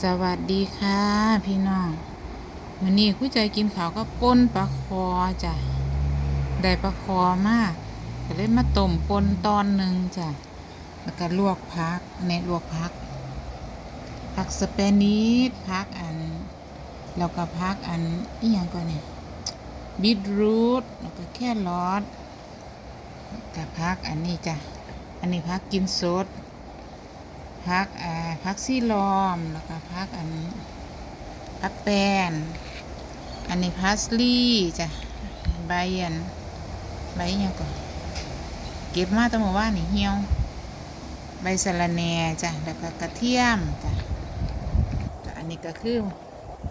สวัสดีค่ะ พี่น้องวันนี้คุยใจกินข้าวก็ป่นปลาคอจ้ะได้ปลาคอมากก็เลยมาต้มปนตอนหนึ่งจ้ะแล้วก็ลวกพักเนตลวกพักผักสเปนิชพักอันแล้วก็พักอันอีหยังก่อนเนี่ยบีทรูทแล้วก็แค่รอทกับพักอันนี้จ้ะอันนี้พักกินสด พักอ่าพักซี่ลอมแล้วก็พักอันพักแปนอันนี้พาสลีย์จ้ะใบอันใบอิหยังก่อนเก็บมาตั้งแต่ว่านี่เหี่ยว ใบสะระแหน่จ้ะแล้วก็กระเทียมจ้ะอันนี้ก็คือ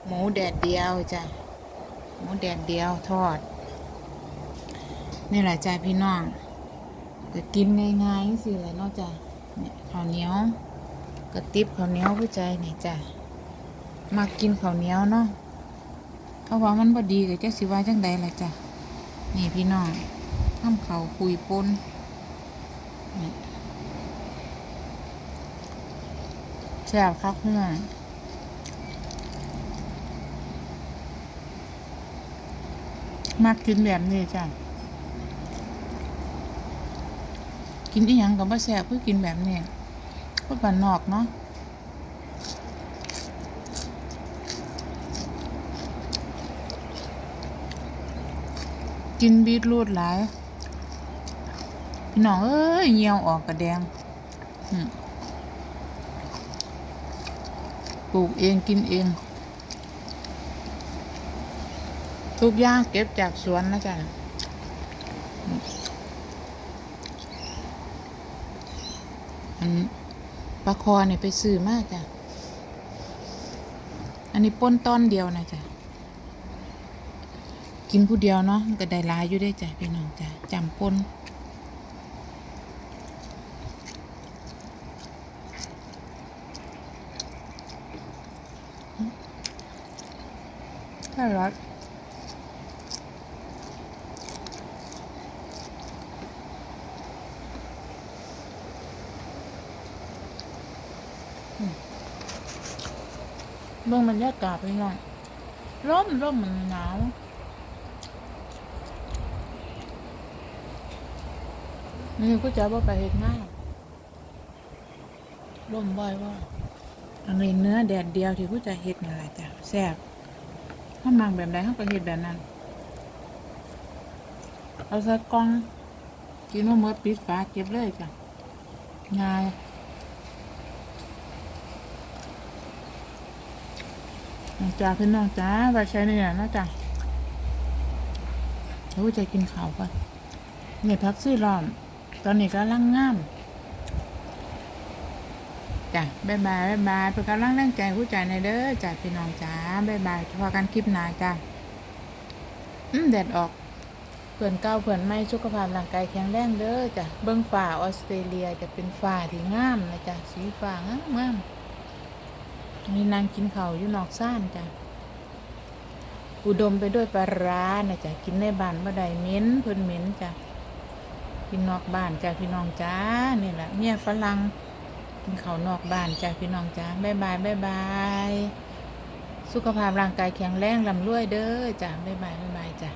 หมูแดดเดียวจ้ะหมูแดดเดียวทอดนี่แหละจ้ะพี่น้องก็กินง่ายๆสิแหละนาะจ้ะเนี่ยข้าวเหนียว กระติบข้าวเหนียวผู้ใจนี่จ้ะมากินข้าวเหนียวเนาะเขาว่ามันบ่ดีก็จักสิว่าจังใดล่ะจ้ะนี่พี่น้องทำเขาคุยปนแซ่บครับพี่องมากินแบบนี้จ้ะ กินอีหยังกับบ่แซ่บเพื่อกินแบบนี้ พูดบ้านนอกเนาะกินบีทรูทหลายพี่น้องเอ้ยเหี่ยวออกกระแดงปลูกเองกินเอง ทุกอย่างเก็บจากสวนนะจ๊ะอืมอัน ปลาคอเนี่ยไปซื้อมากจ้ะ อันนี้ป้นต้อนเดียวนะจ้ะ กินผู้เดียวเนาะก็ได้ลายอยู่ได้จ้ะพี่น้องจ้ะจำป้นถ้ารัก เบื้องบรรยากาศพี่น้องร่มร่มมันหนาวนี่ก็จะว่าไปเห็นหน้าร่มบ่อยว่าอันนี้เนื้อแดดเดียวที่กูจะเห็ดนั่นแหละจ้ะแซ่บถ้ามังแบบใดเขาก็เห็ดแบบนั้น เอาใส่กล่องกินว่าเมื่อปิดฝาเก็บเลยจ้ะง่าย จ้าพี่น้องจ้าไปใช้เนี่ยนะจ้ะแล้วจะกินข้าวก่อนเนี่ยพักซี่รอม ตอนนี้ก็ลังงามจ้ะบ๊ายบายบ๊ายบายเป็นกำลังแรงใจผู้ใจในเด้อจ้ะพี่น้องจ้าบ๊ายบายพอกันคลิปหน้าจ้ะอืมแดดออกเพื่อนเก้าเพื่อนไม่สุขภาพร่างกายแข็งแรงเด้อจ้ะเบิ้งฝ่าออสเตรเลียจะเป็นฝ่าที่งามนะจ้ะสีฟ้างามงาม มีนางกินข้าวอยู่นอกซ่านจ้ะ อุดมไปด้วยปลาร้านะจ้ะ กินในบ้านบ่ได้เหม็นเพิ่นเหม็นจ้ะ กินนอกบ้านจ้าพี่น้องจ้านี่แหละเมียฝรั่งกินเขาวนอกบ้านจ้าพี่น้องจ้าบายบายบายบาย สุขภาพร่างกายแข็งแรงลำรวยเด้อจ้าบ๊ายบายบายบายจ้า